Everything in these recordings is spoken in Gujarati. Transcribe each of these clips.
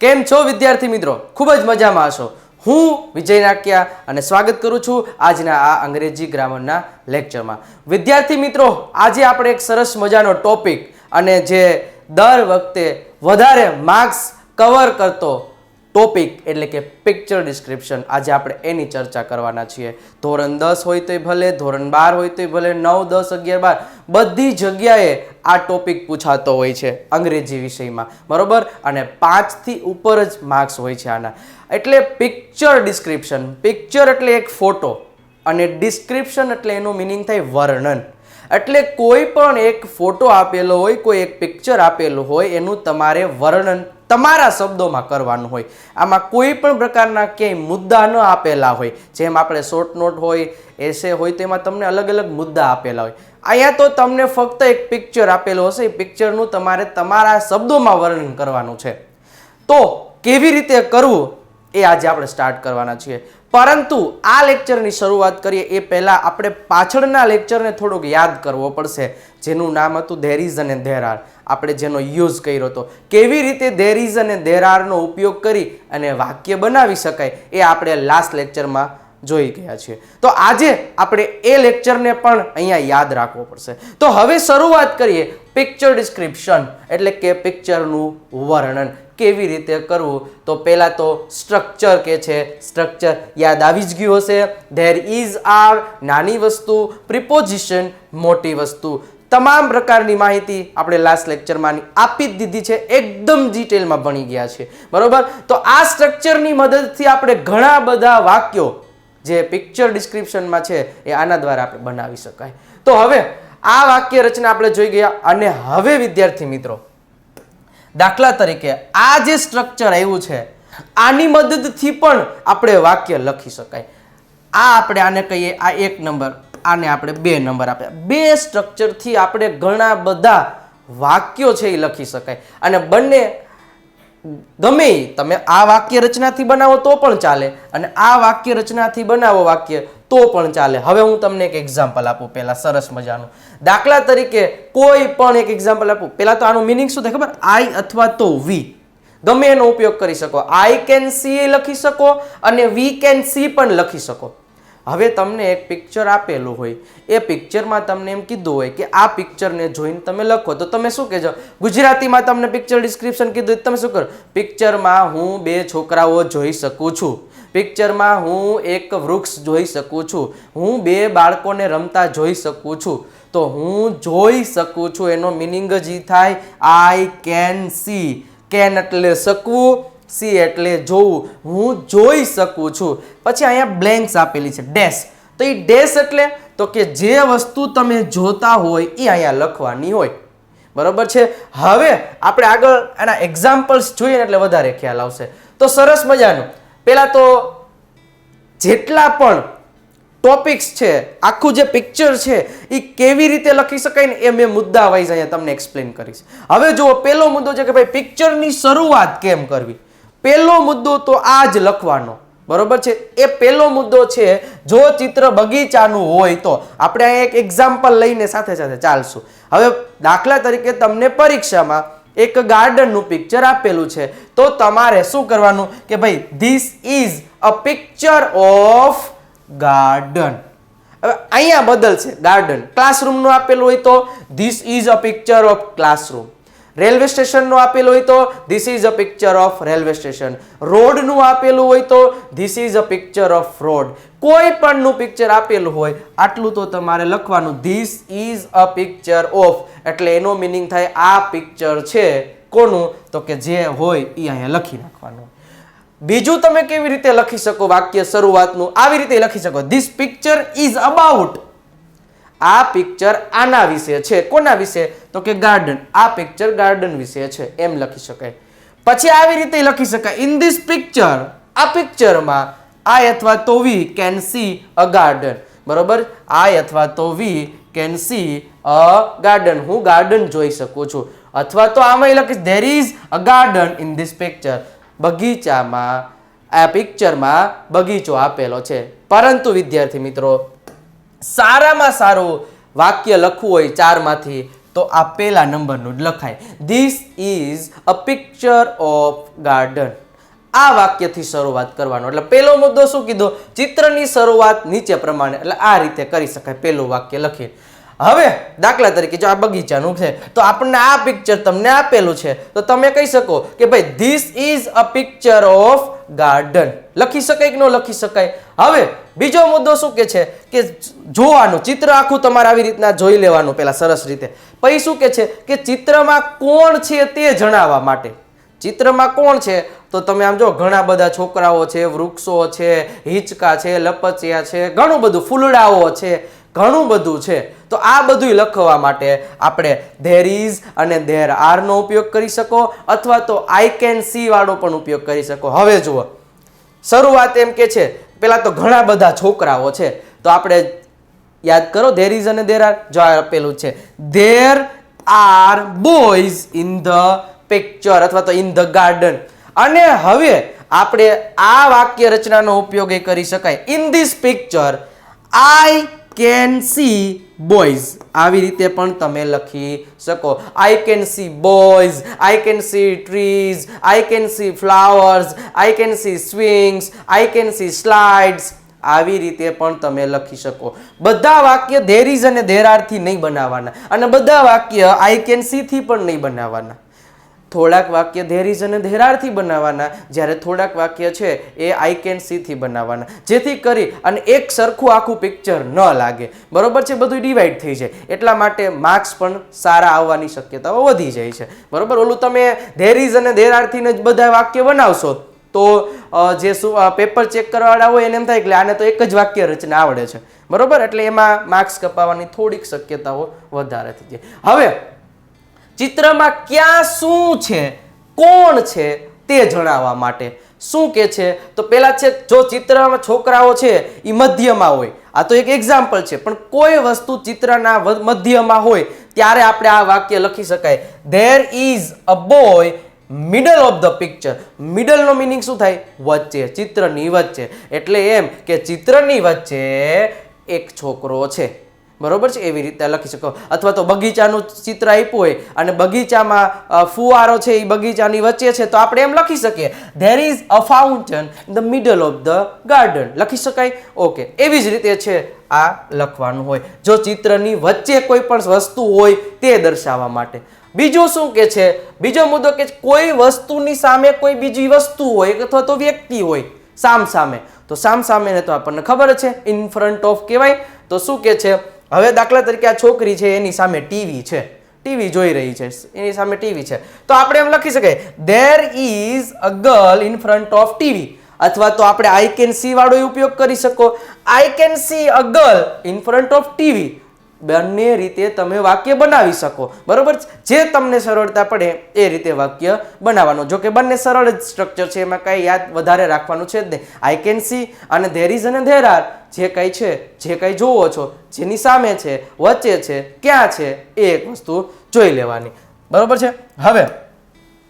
કેમ છો વિદ્યાર્થી મિત્રો? ખૂબ જ મજામાં હશો. હું વિજય નાકિયા અને સ્વાગત કરું છું આજના આ અંગ્રેજી ગ્રામરના લેક્ચરમાં. વિદ્યાર્થી મિત્રો, આજે આપણે એક સરસ મજાનો ટોપિક અને જે દર વખતે વધારે માર્ક્સ કવર કરતો ટોપિક એટલે કે પિક્ચર ડિસ્ક્રિપ્શન આજે આપણે એની ચર્ચા કરવાના છીએ. ધોરણ દસ હોય તોય ભલે, ધોરણ બાર હોય તોય ભલે, નવ, દસ, અગિયાર, બાર, બધી જગ્યાએ આ ટોપિક પૂછાતો હોય છે અંગ્રેજી વિષયમાં. બરાબર? અને પાંચથી ઉપર જ માર્ક્સ હોય છે આના. એટલે પિક્ચર ડિસ્ક્રિપ્શન પિક્ચર એટલે એક ફોટો અને ડિસ્ક્રિપ્શન એટલે એનું મિનિંગ થાય વર્ણન. એટલે કોઈ પણ એક ફોટો આપેલો હોય, કોઈ એક પિક્ચર આપેલું હોય, એનું તમારે વર્ણન તમારા શબ્દોમાં કરવાનું હોય. આમાં કોઈ પણ પ્રકારના ક્યાંય મુદ્દા ન આપેલા હોય. જેમ આપણે શોર્ટ નોટ હોય એસે હોય તેમાં તમને અલગ અલગ મુદ્દા આપેલા હોય. અહીંયા તો તમને ફક્ત એક પિક્ચર આપેલું હશે. એ પિક્ચરનું તમારે તમારા શબ્દોમાં વર્ણન કરવાનું છે. તો કેવી રીતે કરવું? એ આજે આપણે સ્ટાર્ટ કરવાના છીએ. પરંતુ આ લેક્ચરની શરૂઆત કરીએ, એ પહેલાં આપણે પાછળના લેક્ચરને થોડુંક યાદ કરવો પડશે. જેનું નામ હતું ધેર ઇઝ અને ધેર આર આપણે જેનો યુઝ કર્યો હતો. કેવી રીતે ધેર ઇઝ અને ધેર આરનો ઉપયોગ કરી અને વાક્ય બનાવી શકાય એ આપણે લાસ્ટ લેક્ચરમાં જોઈ ગયા છીએ. તો આજે આપણે એ લેક્ચરને પણ અહીંયા યાદ રાખવો પડશે. તો હવે શરૂઆત કરીએ પિક્ચર ડિસ્ક્રિપ્શન એટલે કે પિક્ચરનું વર્ણન. કેવી રીતે કરવું? તો પહેલાં તો સ્ટ્રક્ચર કે છે સ્ટ્રક્ચર યાદ આવી જ ગયું હશે. ધેર ઇઝ આર નાની વસ્તુ પ્રિપોઝિશન મોટી વસ્તુ. તમામ પ્રકારની માહિતી આપણે લાસ્ટ લેક્ચરમાં આપી જ દીધી છે. એકદમ ડિટેલમાં ભણી ગયા છે. બરોબર? તો આ સ્ટ્રક્ચરની મદદથી આપણે ઘણા બધા વાક્યો જે પિક્ચર ડિસ્ક્રિપ્શનમાં છે એ આના દ્વારા આપણે બનાવી શકાય. તો હવે આ વાક્ય રચના આપણે જોઈ ગયા અને હવે વિદ્યાર્થી મિત્રો, દાખલા તરીકે આ જે સ્ટ્રક્ચર આવ્યું છે, આની મદદથી પણ આપણે વાક્ય લખી શકાય. આ આપણે આને કહીએ આ એક નંબર આને આપણે બે નંબર આપ્યા. બે સ્ટ્રક્ચરથી આપણે ઘણા બધા વાક્યો છે એ લખી શકાય. અને બંને ગમે તમે આ વાક્ય રચનાથી બનાવો તો પણ ચાલે અને આ વાક્ય રચનાથી બનાવો વાક્ય તો પણ ચાલે. હવે હું તમને એક એક્ઝામ્પલ આપું પહેલાં, સરસ મજાનું. દાખલા તરીકે કોઈ પણ એક એક્ઝામ્પલ આપું. પહેલાં તો આનું મિનિંગ શું થાય ખબર? આઈ અથવા તો વી ગમે એનો ઉપયોગ કરી શકો. આઈ કેન સી લખી શકો અને વી કેન સી પણ લખી શકો. હવે તમને એક પિક્ચર આપેલું હોય. એ પિક્ચરમાં તમને એમ કીધું હોય કે આ પિક્ચરને જોઈને તમે લખો. તો તમે શું કહેજો? ગુજરાતીમાં તમને પિક્ચર ડિસ્ક્રિપ્શન કીધું તમે શું કરો? પિક્ચરમાં હું બે છોકરાઓ જોઈ શકું છું. પિક્ચરમાં હું એક વૃક્ષ જોઈ શકું છું. હું બે બાળકોને રમતા જોઈ શકું છું. તો હું જોઈ શકું છું. એનો મિનિંગ જ થાય આઈ કેન સી કેન એટલે શકવું સી એટલે જોવું, હું જોઈ શકું છું. પછી અહીંયા બ્લેન્ક્સ આપેલી છે ડેશ તો એ ડેશ એટલે, તો કે જે વસ્તુ તમે જોતા હોય એ અહીંયા લખવાની હોય. બરાબર છે? હવે આપણે આગળ એના એક્ઝામ્પલ્સ જોઈએ એટલે વધારે ખ્યાલ આવશે. તો સરસ મજાનું. પહેલાં તો જેટલા પણ ટોપિક્સ છે, આખું જે પિક્ચર છે એ કેવી રીતે લખી શકાય ને એ મેં મુદ્દા વાઇઝ અહીંયા તમને એક્સપ્લેન કરીશ. હવે જુઓ પહેલો મુદ્દો છે કે ભાઈ પિક્ચરની શરૂઆત કેમ કરવી? પહેલો મુદ્દો તો આ જ લખવાનો. બરોબર છે? એ પહેલો મુદ્દો છે, જો ચિત્ર બગીચાનું હોય તો. આપણે અહીંયા એક એક્ઝામ્પલ લઈને સાથે સાથે ચાલશું. હવે દાખલા તરીકે તમને પરીક્ષામાં એક ગાર્ડનનું પિક્ચર આપેલું છે. તો તમારે શું કરવાનું? કે ભાઈ this is a picture of garden હવે અહીંયા બદલશે ગાર્ડન ક્લાસરૂમનું આપેલું હોય તો this is a picture of classroom railway સ્ટેશનનું આપેલું હોય તો this is a picture of railway station રોડનું આપેલું હોય તો this is a picture of road કોઈ પણનું પિક્ચર આપેલું હોય, આટલું તો તમારે લખવાનું. This is a picture of એટલે એનો મિનિંગ થાય આ પિક્ચર છે. કોનું? તો કે જે હોય એ અહીંયા લખી નાખવાનું. બીજું તમે કેવી રીતે લખી શકો વાક્ય શરૂઆતનું? આવી રીતે લખી શકો. ધીસ પિક્ચર ઇઝ અબાઉટ આ પિક્ચર આના વિશે છે? કોના વિશે? તો કે ગાર્ડન આ પિક્ચર ગાર્ડન વિશે છે. એમ લખી શકાય. પછી આવી રીતે લખી શકાય. ઇન ધીસ પિક્ચર આ પિક્ચરમાં આઈ અથવા તો we can see a garden બરોબર? આઈ અથવા તો we can see a garden હું ગાર્ડન જોઈ શકું છું. અથવા તો આમાં લખીશ there is a garden in this picture બગીચામાં, આ પિક્ચરમાં બગીચો આપેલો છે. પરંતુ વિદ્યાર્થી મિત્રો સારામાં સારું વાક્ય લખવું હોય ચારમાંથી, તો આ પહેલા નંબરનું જ લખાય. This is a picture of garden આ વાક્યથી શરૂઆત કરવાનો. એટલે પહેલો મુદ્દો શું કીધો? ચિત્રની શરૂઆત નીચે પ્રમાણે. એટલે આ રીતે કરી શકાય. પહેલું વાક્ય લખી હવે દાખલા તરીકે જો આ બગીચાનું છે, તો આપણને આ પિક્ચર તમને આપેલું છે, તો તમે કહી શકો કે ભાઈ this is a picture of garden લખી શકાય કે ન લખી શકાય? હવે બીજો મુદ્દો શું કે છે કે જોવાનું, ચિત્ર આખું તમારે આવી રીતના જોઈ લેવાનું પેલા સરસ રીતે. પછી શું કે છે કે ચિત્રમાં કોણ છે તે જણાવવા માટે. ચિત્રમાં કોણ છે? તો તમે આમ જો ઘણા બધા છોકરાઓ છે, વૃક્ષો છે, હિંચકા છે લપચિયા છે, ઘણું બધું, ફૂલડાઓ છે. ઘણું બધું છે. તો આ બધું લખવા માટે આપણે ધેર ઇઝ અને ધેર આરનો ઉપયોગ કરી શકો, અથવા તો આઈ કેન સી વાળો પણ ઉપયોગ કરી શકો. હવે જુઓ. શરૂઆત એમ કે છે પહેલાં તો ઘણા બધા છોકરાઓ છે. તો આપણે યાદ કરો ધેર ઇઝ અને ધેર આર જો આપેલું છે. There are boys in the picture અથવા તો ઇન ધ ગાર્ડન અને હવે આપણે આ વાક્ય રચનાનો ઉપયોગ એ કરી શકાય. In this picture I can see boys. આવી રીતે પણ તમે લખી શકો. I can see boys, I can see trees, I can see flowers, I can see swings, I can see slides. આવી રીતે પણ તમે લખી શકો. બધા વાક્ય ધેર ઇઝ અને ધેર આરથી નહીં બનાવવાના અને બધા વાક્ય આઈ કેન સીથી પણ નહીં બનાવવાના થોડાક વાક્ય ધેર ઇઝ અને ધેરારથી બનાવવાના. જ્યારે થોડાક વાક્ય છે, એ આઈ કેન સીથી બનાવવાના. જેથી કરી અને એક સરખું આખું પિક્ચર ન લાગે. બરોબર છે? બધું ડિવાઈડ થઈ જાય. એટલા માટે માર્ક્સ પણ સારા આવવાની શક્યતાઓ વધી જાય છે. બરોબર? ઓલું તમે ધેર ઇઝ અને ધેરારથીને જ બધા વાક્ય બનાવશો, તો જે શું પેપર ચેક કરવાવાળા હોય એને એમ થાય કે આને તો એક જ વાક્ય રચના આવડે છે. બરોબર? એટલે એમાં માર્ક્સ કપાવવાની થોડીક શક્યતાઓ વધારે થઈ જાય. હવે ચિત્રમાં ક્યાં શું છે, કોણ છે તે જણાવવા માટે. શું કે છે? તો પેલા છે, જો ચિત્રમાં છોકરાઓ છે એ મધ્યમાં હોય. આ તો એક એક્ઝામ્પલ છે, પણ કોઈ વસ્તુ ચિત્રના મધ્યમાં હોય, ત્યારે આપણે આ વાક્ય લખી શકાય. There is a boy middle of the picture મિડલનો meaning શું થાય? વચ્ચે, ચિત્રની વચ્ચે. એટલે એમ કે ચિત્રની વચ્ચે એક છોકરો છે. બરોબર છે? એવી રીતે લખી શકો. અથવા તો બગીચાનું ચિત્ર આપ્યું હોય અને બગીચામાં ફુવારો છે એ બગીચાની વચ્ચે છે, તો આપણે એમ લખી શકીએ. There is a fountain in the middle of the garden લખી શકાય? ઓકે. એવી જ રીતે છે આ લખવાનું હોય. જો ચિત્રની વચ્ચે કોઈ પણ વસ્તુ હોય તે દર્શાવવા માટે. બીજું શું કે છે? બીજો મુદ્દો કે કોઈ વસ્તુની સામે કોઈ બીજી વસ્તુ હોય અથવા તો વ્યક્તિ હોય સામ સામે તો સામ સામે તો આપણને ખબર છે ઇન ફ્રન્ટ ઓફ કહેવાય. તો શું કે છે? હવે દાખલા તરીકે આ છોકરી છે, એની સામે ટીવી છે. ટીવી જોઈ રહી છે, એની સામે ટીવી છે. તો આપણે એમ લખી શકાય there is a girl in front of TV. અથવા તો આપણે આઈ કેન સી વાળો ઉપયોગ કરી શકો. I can see a girl in front of TV. બંને રીતે તમે વાક્ય બનાવી શકો. બરોબર જે તમને સરળતા પડે એ રીતે વાક્ય બનાવવાનું. જો કે બંને સરળ જ સ્ટ્રક્ચર છે, એમાં કાંઈ યાદ વધારે રાખવાનું છે જ નહીં. આઈ કેન સી અને ધેર ઇઝ અને ધેર આર જે કંઈ છે, જે કંઈ જોવો છો, જેની સામે છે, વચ્ચે છે, ક્યાં છે, એ એક વસ્તુ જોઈ લેવાની. બરોબર છે? હવે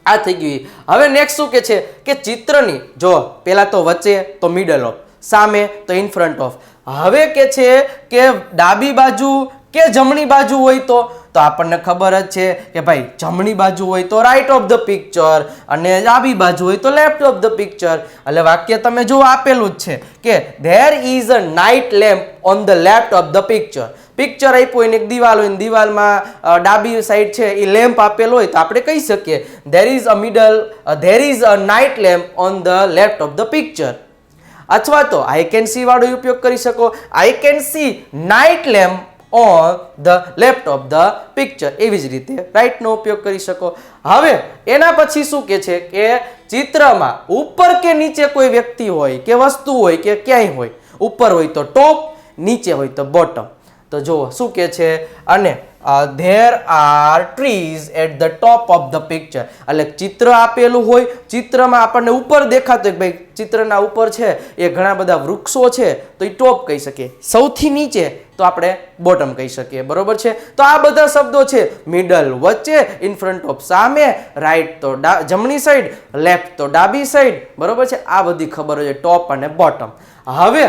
આ થઈ ગયું હવે નેક્સ્ટ શું કે છે? કે ચિત્રની, જો પહેલાં તો વચ્ચે, તો મિડલ ઓફ સામે, તો ઇન ફ્રન્ટ ઓફ હવે કે છે કે ડાબી બાજુ કે જમણી બાજુ હોય તો? તો આપણને ખબર જ છે કે ભાઈ, જમણી બાજુ હોય તો રાઈટ ઓફ ધ પિક્ચર અને ડાબી બાજુ હોય તો લેફ્ટ ઓફ ધ પિક્ચર એટલે વાક્ય તમે જો આપેલું જ છે કે there is a night lamp on the left of the picture picture આપ્યું હોય એક દિવાલ હોય દિવાલમાં ડાબી સાઈડ છે, એ લેમ્પ આપેલો હોય તો આપણે કહી શકીએ there is a middle there is a night lamp on the left of the picture અથવા તો આઈ કેન સી વાળો ઉપયોગ કરી શકો. I can see night lamp on the left of the picture એવી જ રીતે રાઈટનો ઉપયોગ કરી શકો. હવે એના પછી શું કે છે કે ચિત્રમાં ઉપર કે નીચે કોઈ વ્યક્તિ હોય કે વસ્તુ હોય કે ક્યાંય હોય, ઉપર હોય તો ટોપ નીચે હોય તો બોટમ તો જુઓ શું કે છે અને there are trees at the top of the picture એટલે ચિત્ર આપેલું હોય, ચિત્રમાં આપણને ઉપર દેખાતું હોય ભાઈ ચિત્રના ઉપર છે, એ ઘણા બધા વૃક્ષો છે, તો એ ટોપ કહી શકીએ. સૌથી નીચે તો આપણે બોટમ કહી શકીએ. બરોબર છે? તો આ બધા શબ્દો છે. મિડલ વચ્ચે ઇન ફ્રન્ટ ઓફ સામે રાઈટ તો જમણી સાઈડ લેફ્ટ તો ડાબી સાઈડ બરોબર છે? આ બધી ખબર હોય ટોપ અને બોટમ હવે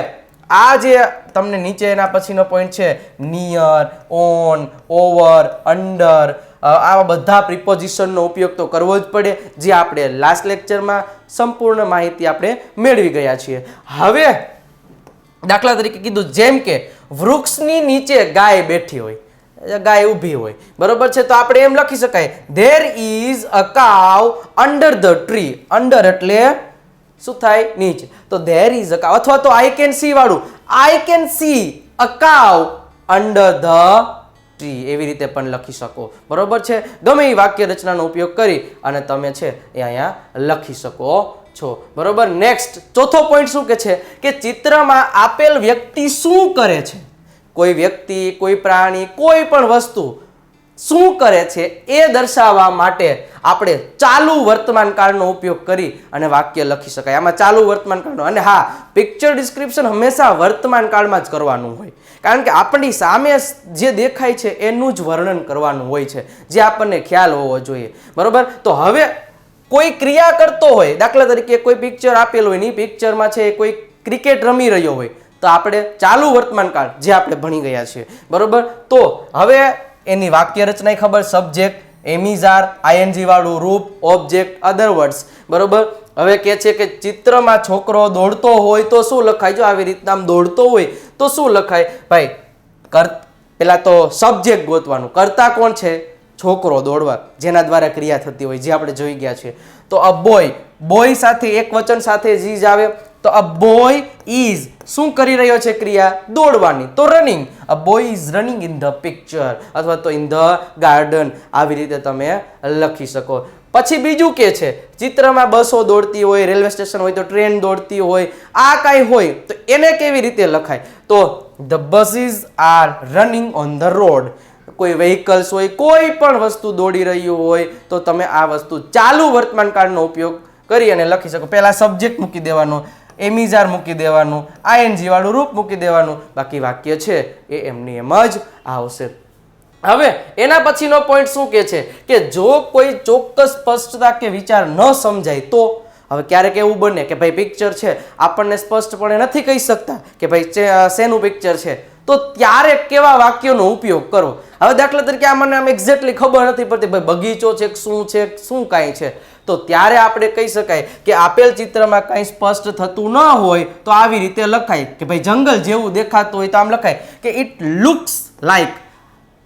આ જે તમને નીચે એના પછીનો પોઈન્ટ છે નિયર ઓન ઓવર અંડર આવા બધા પ્રિપોઝિશનનો ઉપયોગ તો કરવો જ પડે, જે આપણે લાસ્ટ લેક્ચરમાં સંપૂર્ણ માહિતી આપણે મેળવી ગયા છીએ. હવે દાખલા તરીકે કીધું, જેમ કે વૃક્ષની નીચે ગાય બેઠી હોય ગાય ઊભી હોય, બરોબર છે? તો આપણે એમ લખી શકાય ધેર ઇઝ અ કાવ અંડર ધ ટ્રી અંડર એટલે શું થાય? નીચ. તો ધેર ઇઝ અ કાવ અથવા તો આઈ કેન સી વાળું. આઈ કેન સી અ કાવ અંડર ધ ટ્રી એવી રીતે પણ લખી શકો. બરોબર છે? ગમે એ વાક્ય રચનાનો ઉપયોગ કરી અને તમે છે એ અહીંયા લખી શકો છો. બરોબર? નેક્સ્ટ ચોથો પોઈન્ટ શું કે છે? કે ચિત્રમાં આપેલ વ્યક્તિ શું કરે છે? કોઈ વ્યક્તિ, કોઈ પ્રાણી, કોઈ પણ વસ્તુ શું કરે છે એ દર્શાવવા માટે આપણે ચાલુ વર્તમાન કાળનો ઉપયોગ કરી અને વાક્ય લખી શકાય. આમાં ચાલુ વર્તમાન કાળનો, અને હા પિક્ચર ડિસ્ક્રિપ્શન હંમેશા વર્તમાન કાળમાં જ કરવાનું હોય. કારણ કે આપણી સામે જે દેખાય છે એનું જ વર્ણન કરવાનું હોય છે. જે આપણને ખ્યાલ હોવો જોઈએ. બરોબર? તો હવે કોઈ ક્રિયા કરતો હોય, દાખલા તરીકે કોઈ પિક્ચર આપેલું હોયની પિક્ચરમાં છે કોઈ ક્રિકેટ રમી રહ્યો હોય, તો આપણે ચાલુ વર્તમાન કાળ, જે આપણે ભણી ગયા છીએ. બરોબર? તો હવે એની વાક્ય રચનાય ખબર? સબ્જેક્ટ એમિઝાર આઈએનજી વાળું રૂપ ઓબ્જેક્ટ અધર વર્ડ્સ બરોબર? હવે કે છે કે ચિત્રમાં છોકરો દોડતો હોય તો શું લખાય? જો આવી રીતના આમ દોડતો હોય તો શું લખાય? ભાઈ, કર, પેલા તો સબ્જેક્ટ ગોતવાનું. કરતા કોણ છે? છોકરો દોડવા, જેના દ્વારા ક્રિયા થતી હોય, જે આપણે જોઈ ગયા છીએ. તો અ બોય બોય સાથે, એક વચન સાથે જીજ આવે. તો અ બોય ઇઝ શું કરી રહ્યો છે ક્રિયા? દોડવાની. તો running a boy is running in the picture અથવા તો ઇન ધ ગાર્ડન આવી રીતે તમે લખી શકો. પછી બીજું કે છે, ચિત્રમાં બસો દોડતી હોય, રેલવે સ્ટેશન હોય, તો ટ્રેન દોડતી હોય, આ કાંઈ હોય, તો એને કેવી રીતે લખાય? તો the buses are running on the road કોઈ વેહિકલ્સ હોય, કોઈ પણ વસ્તુ દોડી રહ્યું હોય, તો તમે આ વસ્તુ ચાલુ વર્તમાન કાળનો ઉપયોગ કરી અને લખી શકો. પહેલાં સબ્જેક્ટ મૂકી દેવાનો. એમિઝાર મૂકી દેવાનું આઈએનજી વાળું રૂપ મૂકી દેવાનું. બાકી વાક્ય છે, એ એમની એમ જ આવશે. હવે, એના પછીનો પોઈન્ટ શું કે છે? કે જો કોઈ ચોક્કસ સ્પષ્ટતા કે વિચાર ન સમજાય, તો? હવે ક્યારેક એવું બને કે ભાઈ પિક્ચર છે, આપણને સ્પષ્ટપણે નથી કહી શકતા કે ભાઈ શેનું પિક્ચર છે? તો ત્યારે કેવા વાક્યોનો ઉપયોગ કરવો? હવે દાખલા તરીકે આ મને આમ એક્ઝેક્ટલી ખબર નથી પડતી, ભાઈ બગીચો છે શું છે, શું કાંઈ છે? તો ત્યારે આપણે કહી શકાય કે આપેલ ચિત્રમાં કંઈ સ્પષ્ટ થતું ન હોય તો આવી રીતે લખાય કે ભાઈ જંગલ જેવું દેખાતું હોય તો આમ લખાય કે it looks like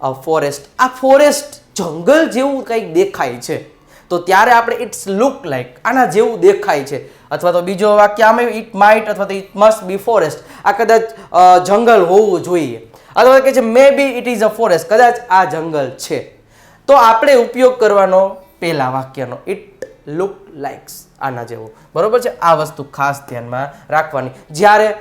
a forest આ ફોરેસ્ટ જંગલ જેવું કંઈક દેખાય છે. તો ત્યારે આપણે ઇટ્સ લુક લાઈક આના જેવું દેખાય છે. અથવા તો બીજો વાક્ય આમે ઇટ માઇટ અથવા તો ઇટ મસ્ટ બી ફોરેસ્ટ આ કદાચ જંગલ હોવું જોઈએ. અથવા કે છે maybe it is a forest કદાચ આ જંગલ છે. તો આપણે ઉપયોગ કરવાનો પહેલા વાક્યનો ઇટ લુક લાઇક્સ આના જેવો. બરાબર છે? આ વસ્તુ ખાસ ધ્યાનમાં રાખવાની. જ્યારે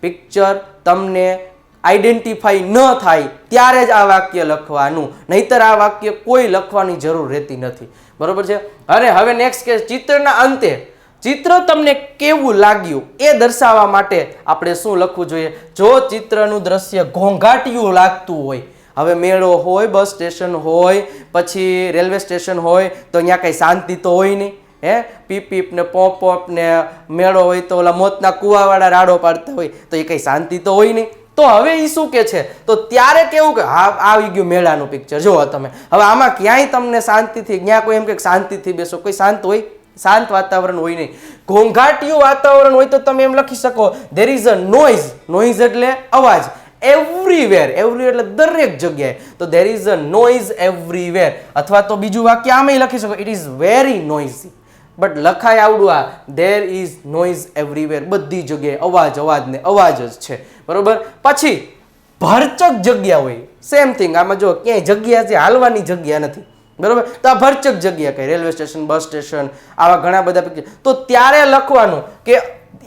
પિક્ચર તમને આઈડેન્ટિફાઈ ન થાય, ત્યારે જ આ વાક્ય લખવાનું. નહીતર આ વાક્ય કોઈ લખવાની જરૂર રહેતી નથી. બરાબર છે? અને હવે નેક્સ્ટ કે ચિત્રના અંતે. ચિત્ર તમને કેવું લાગ્યું? એ દર્શાવવા માટે આપણે શું લખવું જોઈએ? જો ચિત્રનું દ્રશ્ય ઘોંઘાટિયું લાગતું હોય હવે મેળો હોય, બસ સ્ટેશન હોય, પછી રેલવે સ્ટેશન હોય, તો અહીંયા કંઈ શાંતિ તો હોય નહીં, હે? પીપ પીપ ને પોપ ને મેળો હોય તો ઓલા મોતના કુવાવાળા રાડો પાડતા હોય, તો એ કંઈ શાંતિ તો હોય નહીં. તો હવે એ શું કે છે? તો ત્યારે કેવું કે, હા, આવી ગયું મેળાનું પિક્ચર જુઓ તમે. હવે આમાં ક્યાંય તમને શાંતિથી ક્યાં કોઈ એમ કે શાંતિથી બેસો, કોઈ શાંત હોય? શાંત વાતાવરણ હોય નહીં. ઘોંઘાટિયું વાતાવરણ હોય તો તમે એમ લખી શકો there is a noise noise એટલે અવાજ. એવરીવેર એવરી એટલે દરેક જગ્યાએ. તો there is a noise everywhere અથવા તો બીજું વાક્ય આમે લખી શકો. It is very noisy but લખાય આવડું આ. દેર ઇઝ નોઇઝ એવરીવેર બધી જગ્યાએ અવાજ અવાજ ને અવાજ જ છે. બરોબર? પછી, ભરચક જગ્યા હોય. સેમ થિંગ આમાં જો ક્યાંય જગ્યા છે, હાલવાની જગ્યા નથી. બરોબર? તો આ ભરચક જગ્યા કઈ? રેલવે સ્ટેશન, બસ સ્ટેશન, આવા ઘણા બધા તો ત્યારે લખવાનું કે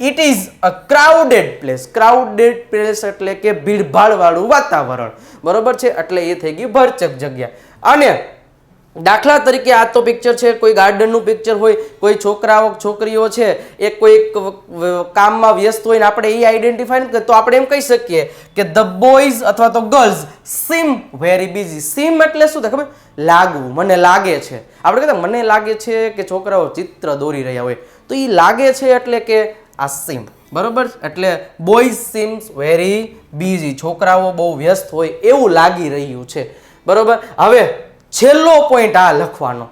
it is a crowded place crowded place એટલે કે ભીડભાડવાળું વાતાવરણ. બરોબર છે? એટલે એ થઈ ગયું ભરચક જગ્યા. અને દાખલા તરીકે આ તો પિક્ચર છે. કોઈ ગાર્ડનનું પિક્ચર હોય, કોઈ છોકરાઓ, છોકરીઓ છે, એ કોઈ કામમાં વ્યસ્ત હોય ને આપણે એ આઈડેન્ટિફાઈ નથી તો આપણે એમ કહી શકીએ કે ધ બોયઝ અથવા તો girls seem very busy seem એટલે શું થાય ખબર? લાગવું. મને લાગે છે. આપણે કહેતા, મને લાગે છે કે છોકરાઓ ચિત્ર દોરી રહ્યા હોય. તો એ લાગે છે એટલે કે આ સીમ બરોબર? એટલે બોયઝ સીમ્સ વેરી બીઝી છોકરાઓ બહુ વ્યસ્ત હોય એવું લાગી રહ્યું છે. બરોબર? હવે છેલ્લો પોઈન્ટ આ લખવાનો.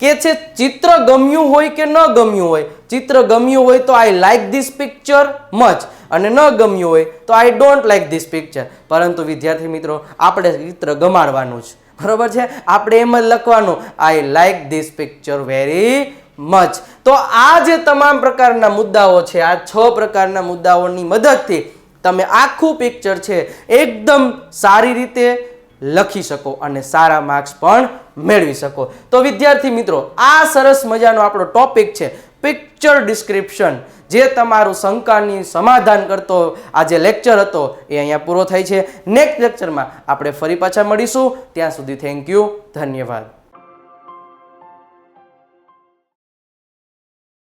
કે છે ચિત્ર ગમ્યું હોય કે ન ગમ્યું હોય? ચિત્ર ગમ્યું હોય તો I like this picture much અને ન ગમ્યું હોય તો I don't like this picture પરંતુ વિદ્યાર્થી મિત્રો, આપણે ચિત્ર ગમાડવાનું છે બરોબર છે? આપણે એમ જ લખવાનું. I like this picture very much તો આ જે તમામ પ્રકારના મુદ્દાઓ છે, આ છ પ્રકારના મુદ્દાઓની મદદથી તમે આખું પિક્ચર છે, એકદમ સારી રીતે લખી શકો અને સારા માર્ક્સ પણ મેળવી શકો. તો વિદ્યાર્થી મિત્રો, આ સરસ મજાનો આપણો ટોપિક છે પિક્ચર ડિસ્ક્રિપ્શન જે તમારું શંકાની સમાધાન કરતો આ જે લેક્ચર હતો, એ અહીંયા પૂરો થાય છે. નેક્સ્ટ લેક્ચરમાં આપણે ફરી પાછા મળીશું. ત્યાં સુધી થેન્ક યુ ધન્યવાદ.